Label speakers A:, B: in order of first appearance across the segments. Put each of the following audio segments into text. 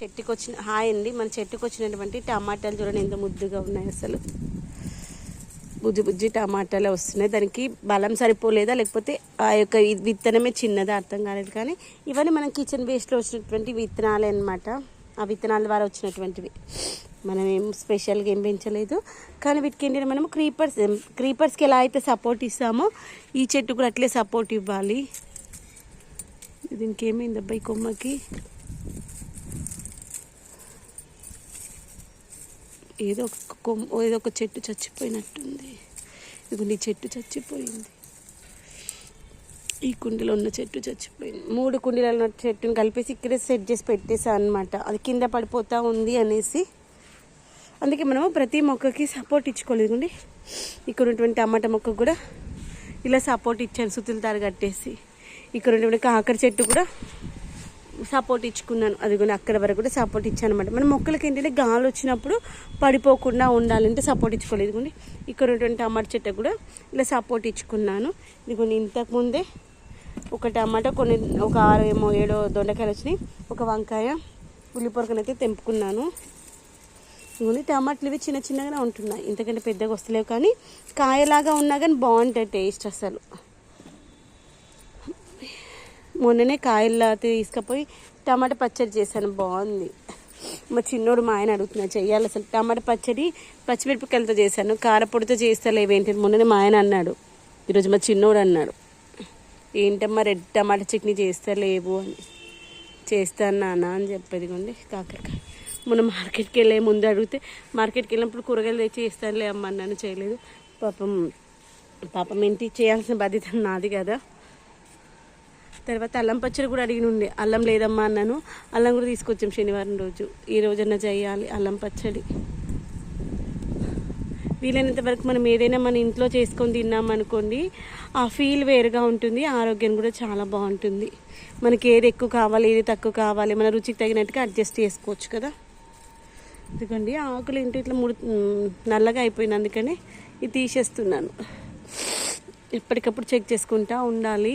A: చెట్టుకు వచ్చిన హాయ్ అండి. మన చెట్టుకు వచ్చినటువంటి టమాటాలు చూడండి ఎంత ముద్దుగా ఉన్నాయి అసలు. బుజ్జి బుజ్జి టమాటాలు వస్తున్నాయి. దానికి బలం సరిపోలేదా? లేకపోతే ఆ యొక్క విత్తనమే చిన్నదా? అర్థం కాలేదు కానీ ఇవన్నీ మనం కిచెన్ వేస్ట్లో వచ్చినటువంటి విత్తనాలే అన్నమాట. ఆ విత్తనాల ద్వారా వచ్చినటువంటివి. మనం ఏం స్పెషల్గా ఏం పెంచలేదు. కానీ వీటికి ఏంటంటే మనం క్రీపర్స్ క్రీపర్స్కి ఎలా అయితే సపోర్ట్ ఇస్తామో ఈ చెట్టు కూడా అట్లే సపోర్ట్ ఇవ్వాలి. దీనికి ఏమైంది అబ్బాయి కొమ్మకి? ఏదో ఒక కొమ్మ ఏదో ఒక చెట్టు చచ్చిపోయినట్టుంది. ఇదిగో నీ చెట్టు చచ్చిపోయింది. ఈ కుండీలో ఉన్న చెట్టు చచ్చిపోయింది. మూడు కుండీలలో ఉన్న చెట్టుని కలిపేసి ఇక్కడే సెట్ చేసి పెట్టేసా అనమాట అది కింద పడిపోతూ ఉంది అనేసి. అందుకే మనము ప్రతి మొక్కకి సపోర్ట్ ఇచ్చుకోలేదు అండి ఇక్కడ ఉన్నటువంటి టమాటా మొక్కకు కూడా ఇలా సపోర్ట్ ఇచ్చాను సుతుల తారు కట్టేసి. ఇక్కడ ఉన్నటువంటి కాకర చెట్టు కూడా సపోర్ట్ ఇచ్చుకున్నాను. అది కూడా అక్కడ వరకు కూడా సపోర్ట్ ఇచ్చాను అనమాట మన మొక్కలకి ఏంటంటే గాలి వచ్చినప్పుడు పడిపోకుండా ఉండాలంటే సపోర్ట్ ఇచ్చుకోలేదు ఇదిగోండి ఇక్కడ ఉన్నటువంటి టమాటా చెట్టు కూడా ఇలా సపోర్ట్ ఇచ్చుకున్నాను. ఇదిగోండి ఇంతకుముందే ఒక టమాటా కొన్ని ఒక ఆరు ఏమో ఏడో దొండకాయలు వచ్చినాయి. ఒక వంకాయ ఉల్లిపొరకనైతే తెంపుకున్నాను. ఇవన్నీ టమాటాలు ఇవి చిన్న చిన్నగానే ఉంటున్నాయి. ఇంతకంటే పెద్దగా వస్తలేవు కానీ కాయలాగా ఉన్నా కానీ బాగుంటాయి టేస్ట్ అసలు. మొన్ననే కాయల్లో తీసుకుపోయి టమాటా పచ్చడి చేశాను. బాగుంది. మా చిన్నోడు మా ఆయన అడుగుతున్నా చెయ్యాలి అసలు. టమాటా పచ్చడి పచ్చిమిరపకాయలతో చేశాను. కారపొడితో చేస్తలేవేంటి మొన్ననే మా ఆయన అన్నాడు. ఈరోజు మా చిన్నోడు అన్నాడు. ఏంటమ్మా రెడ్ టమాటా చట్నీ చేస్తలేవు అని. చేస్తాను నాన్న అని చెప్పేది కొండి కాకరకాయ. మొన్న మార్కెట్కి వెళ్ళే ముందు అడిగితే మార్కెట్కి వెళ్ళినప్పుడు కూరగాయలు తెచ్చి చేస్తానులే అమ్మ నన్ను చేయలేదు. పాపం పాపం ఏంటి? చేయాల్సిన బాధ్యత నాది కదా. తర్వాత అల్లం పచ్చడి కూడా అడిగిన ఉండే. అల్లం లేదమ్మా అన్నాను. అల్లం కూడా తీసుకొచ్చాం శనివారం రోజు. ఈ రోజన్నా చేయాలి అల్లం పచ్చడి. వీలైనంత వరకు మనం ఏదైనా మన ఇంట్లో చేసుకొని తిన్నామనుకోండి ఆ ఫీల్ వేరుగా ఉంటుంది ఆరోగ్యం కూడా చాలా బాగుంటుంది. మనకి ఏది ఎక్కువ కావాలి ఏది తక్కువ కావాలి మన రుచికి తగినట్టుగా అడ్జస్ట్ చేసుకోవచ్చు కదా. ఎందుకండి ఆకులు ఏంటో ఇట్లా ముడి నల్లగా అయిపోయింది అందుకని ఇది తీసేస్తున్నాను. ఎప్పటికప్పుడు చెక్ చేసుకుంటా ఉండాలి.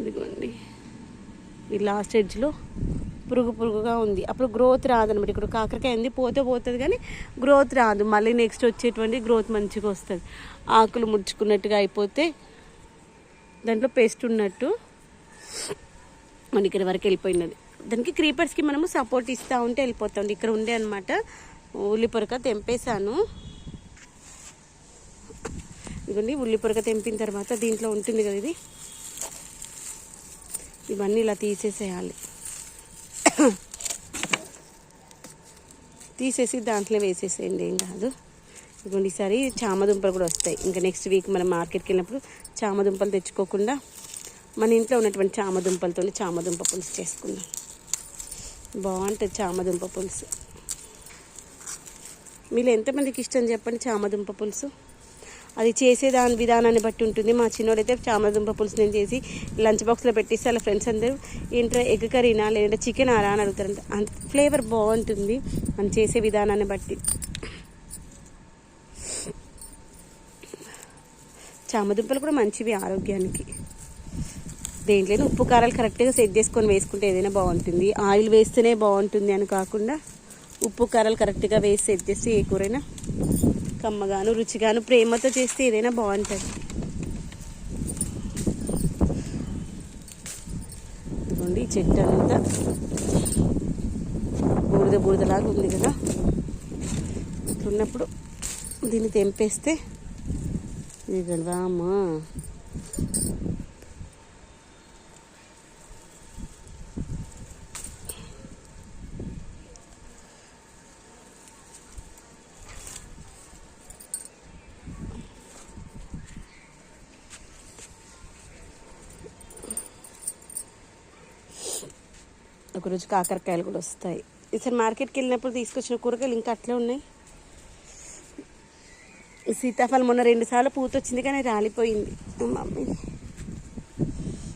A: ఇదిగోండి. ఈ లాస్ట్ ఎడ్జ్లో పురుగు పురుగుగా ఉంది. అప్పుడు గ్రోత్ రాదనమాట ఇక్కడ కాకరకాయ ఉంది పోతే పోతుంది కానీ గ్రోత్ రాదు. మళ్ళీ నెక్స్ట్ వచ్చేటువంటి గ్రోత్ మంచిగా వస్తుంది. ఆకులు ముడుచుకున్నట్టుగా అయిపోతే దాంట్లో పేస్ట్ ఉన్నట్టు మన ఇక్కడ వరకు వెళ్ళిపోయినది. దానికి క్రీపర్స్కి మనము సపోర్ట్ ఇస్తూ ఉంటే వెళ్ళిపోతుంది ఇక్కడ ఉండే అనమాట ఉల్లిపొరక తెంపేశాను. ఇదిగోండి ఉల్లిపొరక తెంపిన తర్వాత దీంట్లో ఉంటుంది కదా ఇది. ఇవన్నీ ఇలా తీసేసేయాలి. తీసేసి దాంట్లో వేసేసేయండి ఏం కాదు. ఇదిగోండి ఈసారి చామదుంపలు కూడా వస్తాయి. ఇంకా నెక్స్ట్ వీక్ మనం మార్కెట్కి వెళ్ళినప్పుడు చామదుంపలు తెచ్చుకోకుండా మన ఇంట్లో ఉన్నటువంటి చామదుంపలతో చామదుంప పులుసు చేసుకుందాం. బాగుంటుంది చామదుంప పులుసు. మీరు ఎంతమందికి ఇష్టం చెప్పండి చామదుంప పులుసు? అది చేసే దాని విధానాన్ని బట్టి ఉంటుంది. మా చిన్నోడైతే చామదుంప పులుసు నేను చేసి లంచ్ బాక్స్లో పెట్టిస్తే వాళ్ళ ఫ్రెండ్స్ అందరూ ఏంటంటే ఎగ్ కర్రీనా లేదంటే చికెన్ ఆరా అని అడుగుతారంట. అంత ఫ్లేవర్ బాగుంటుంది. మనం చేసే విధానాన్ని బట్టి. చామదుంపలు కూడా మంచివి ఆరోగ్యానికి. దేంట్లోనే ఉప్పు కారాలు కరెక్ట్గా సెట్ చేసుకొని వేసుకుంటే ఏదైనా బాగుంటుంది. ఆయిల్ వేస్తేనే బాగుంటుంది అని కాకుండా ఉప్పు కారాలు కరెక్ట్గా వేసి సెట్ చేస్తే ఏ కూరైనా కమ్మగాను రుచిగాను ప్రేమతో చేస్తే ఏదైనా బాగుంటుంది. ఇదిగోండి ఈ చెట్టు అంతా బూడిద బూడిదలాగా ఉంది కదా. ఇట్లున్నప్పుడు దీన్ని తెంపేస్తే ఇదిగోండి ఒక ఒకరోజు కాకరకాయలు కూడా వస్తాయి. ఈసారి మార్కెట్కి వెళ్ళినప్పుడు తీసుకొచ్చిన కూరగాయలు ఇంకా అట్లే ఉన్నాయి. సీతాఫలం మొన్న రెండుసార్లు పూత వచ్చింది కానీ రాలిపోయింది. మమ్మీ.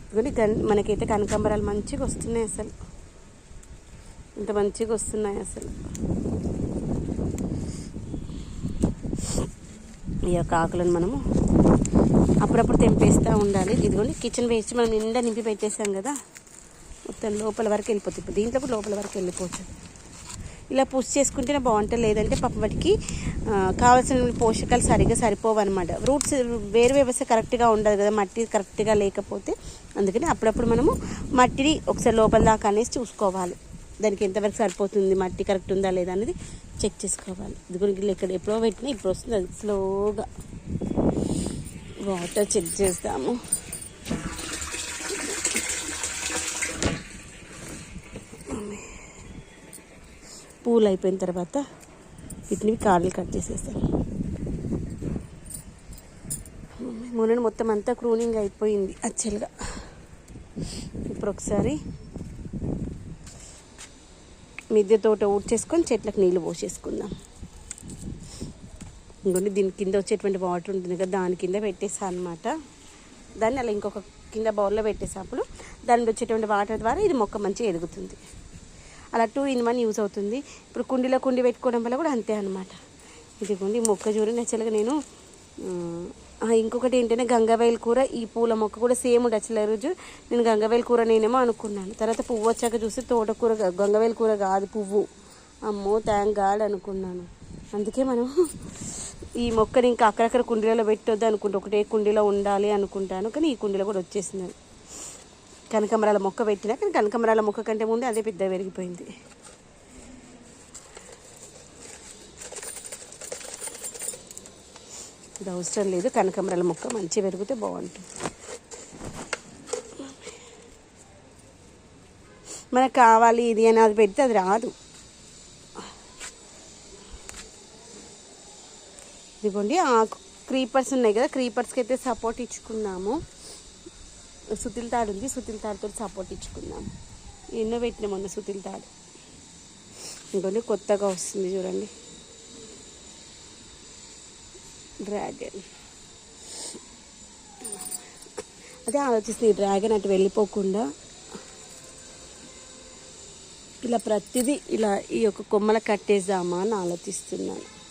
A: ఇదిగోండి గన్ మనకైతే కనకాంబరాలు మంచిగా వస్తున్నాయి అసలు. ఇంత మంచిగా వస్తున్నాయి అసలు. ఈ యొక్క ఆకులను మనము అప్పుడప్పుడు తెంపేస్తూ ఉండాలి. ఇదిగోండి కిచెన్ వేస్ట్ మనం నిండా నింపి పెట్టేసాం కదా. మొత్తం లోపల వరకు వెళ్ళిపోతుంది ఇప్పుడు దీంట్లో కూడా లోపల వరకు వెళ్ళిపోవచ్చు. ఇలా పుష్ చేసుకుంటేనే బాగుంటుంది. లేదంటే పాప వాటికి కావాల్సిన పోషకాలు సరిగ్గా సరిపోవు అనమాట రూట్స్ వేరు వ్యవస్థ కరెక్ట్గా ఉండదు కదా. మట్టి కరెక్ట్గా లేకపోతే అందుకని అప్పుడప్పుడు మనము మట్టిని ఒకసారి లోపల దాకా అనేసి చూసుకోవాలి. దానికి ఎంతవరకు సరిపోతుంది మట్టి కరెక్ట్ ఉందా లేదా అనేది చెక్ చేసుకోవాలి. ఇది గురించి ఇక్కడ ఎప్పుడో పెట్టినా ఇప్పుడు వస్తుంది. అది స్లోగా వాటర్ చెక్ చేస్తాము. కూల్ అయిపోయిన తర్వాత వీటిని కాడలు కట్ చేసేస్తాను మొన్న మొత్తం అంతా క్రూనింగ్ అయిపోయింది యాక్చువల్గా ఇప్పుడు ఒకసారి మిద్దె తోట ఊడ్చేసుకొని చెట్లకు నీళ్ళు పోసేసుకుందాం. ఇంకొని దీని కింద వచ్చేటువంటి వాటర్ ఉంటుంది కదా దాని కింద పెట్టేసా అనమాట దాన్ని అలా ఇంకొక కింద బౌల్లో పెట్టేసినప్పుడు దాని వచ్చేటువంటి వాటర్ ద్వారా ఇది మొక్క మంచిగా ఎదుగుతుంది. అలా టూ ఇన్ వన్ యూజ్ అవుతుంది. ఇప్పుడు కుండీలో కుండి పెట్టుకోవడం వల్ల కూడా అంతే అనమాట ఇదిగోండి మొక్క చూడండి యాక్చువల్గా నేను ఇంకొకటి ఏంటంటే గంగవేల కూర ఈ పూల మొక్క కూడా సేమ్ ఉండొచ్చు రోజు నేను గంగవేల కూర నేనేమో అనుకున్నాను. తర్వాత పువ్వు వచ్చాక చూస్తే తోటకూర గంగవేల కూర కాదు పువ్వు. అమ్మో థ్యాంక్ గాడ్ అనుకున్నాను. అందుకే మనం ఈ మొక్కని ఇంకా అక్కడక్కడ కుండీలలో పెట్టొద్దు అనుకుంటా. ఒకటే కుండీలో ఉండాలి అనుకుంటాను. కానీ ఈ కుండీలో కూడా వచ్చేసింది. కనకమరాల మొక్క పెట్టినా కానీ కనకమరాల మొక్క కంటే ముందే అదే పెద్ద పెరిగిపోయింది. ఇది అవసరం లేదు. కనకమరాల మొక్క మంచిగా పెరిగితే బాగుంటుంది. మనకు కావాలి ఇది అని అది పెడితే అది రాదు. ఇదిగోండి ఆకు. క్రీపర్స్ ఉన్నాయి కదా క్రీపర్స్కి అయితే సపోర్ట్ ఇచ్చుకున్నాము. సుతిల్ తాడు ఉంది. సుతిల్ తాడుతో సపోర్ట్ ఇచ్చుకుందాం. ఎన్నో పెట్టిన మొన్న సుతిల్ తాడు. ఇంకొన్ని కొత్తగా వస్తుంది చూడండి. డ్రాగన్. అదే ఆలోచిస్తుంది ఈ డ్రాగన్ అటు వెళ్ళిపోకుండా ఇలా ప్రతిదీ ఇలా ఈ యొక్క కొమ్మల కట్టేద్దామా అని ఆలోచిస్తున్నాను.